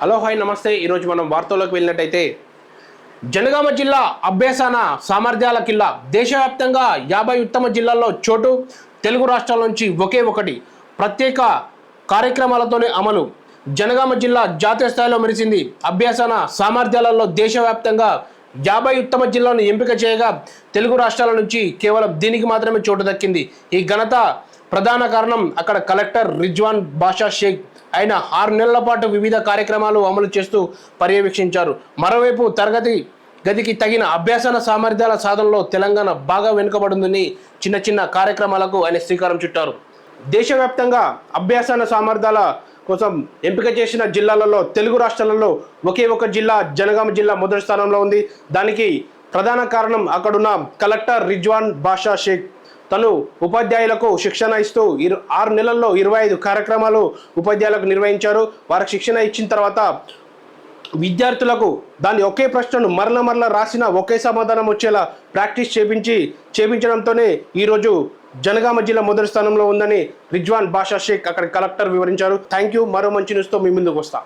Hello hi నమస్తే. ఈరోజు మనం వార్తల్లోకి వెళ్ళినట్టయితే జనగామ జిల్లా అభ్యాసాన సామర్థ్యాల కిల్లా దేశవ్యాప్తంగా యాభై ఉత్తమ జిల్లాల్లో చోటు తెలుగు రాష్ట్రాల నుంచి ఒకే ఒకటి. ప్రత్యేక కార్యక్రమాలతోనే అమలు. జనగామ జిల్లా జాతీయ స్థాయిలో మెరిసింది అభ్యాసన సామర్థ్యాలలో దేశవ్యాప్తంగా యాభై ఉత్తమ జిల్లాను ఎంపిక చేయగా తెలుగు రాష్ట్రాల నుంచి కేవలం దీనికి మాత్రమే చోటు దక్కింది. ఈ ఘనత ప్రధాన కారణం అక్కడ కలెక్టర్ రిజ్వాన్ బాషా షేక్ ఆయన ఆరు నెలల పాటు వివిధ కార్యక్రమాలు అమలు చేస్తూ పర్యవేక్షించారు. మరోవైపు తరగతి గదికి తగిన అభ్యాసన సామర్థ్యాల సాధనలో తెలంగాణ బాగా వెనుకబడుందని చిన్న చిన్న కార్యక్రమాలకు ఆయన శ్రీకారం చుట్టారు. దేశవ్యాప్తంగా అభ్యాసన సామర్థ్యాల కోసం ఎంపిక చేసిన జిల్లాలలో తెలుగు రాష్ట్రాలలో ఒకే ఒక జిల్లా జనగామ జిల్లా మొదటి స్థానంలో ఉంది. దానికి ప్రధాన కారణం అక్కడున్న కలెక్టర్ రిజ్వాన్ బాషా షేక్. తను ఉపాధ్యాయులకు శిక్షణ ఇస్తూ ఇరు ఆరు నెలల్లో ఇరవై ఐదు కార్యక్రమాలు ఉపాధ్యాయులకు నిర్వహించారు. వారికి శిక్షణ ఇచ్చిన తర్వాత విద్యార్థులకు దాని ఒకే ప్రశ్నను మరల మరల రాసిన ఒకే సమాధానం వచ్చేలా ప్రాక్టీస్ చేపించి చేపించడంతోనే ఈరోజు జనగామ జిల్లా మొదటి స్థానంలో ఉందని రిజ్వాన్ బాషా షేక్ అక్కడ కలెక్టర్ వివరించారు. థ్యాంక్ యూ మరో మంచి న్యూస్తో మీ ముందుకు వస్తా.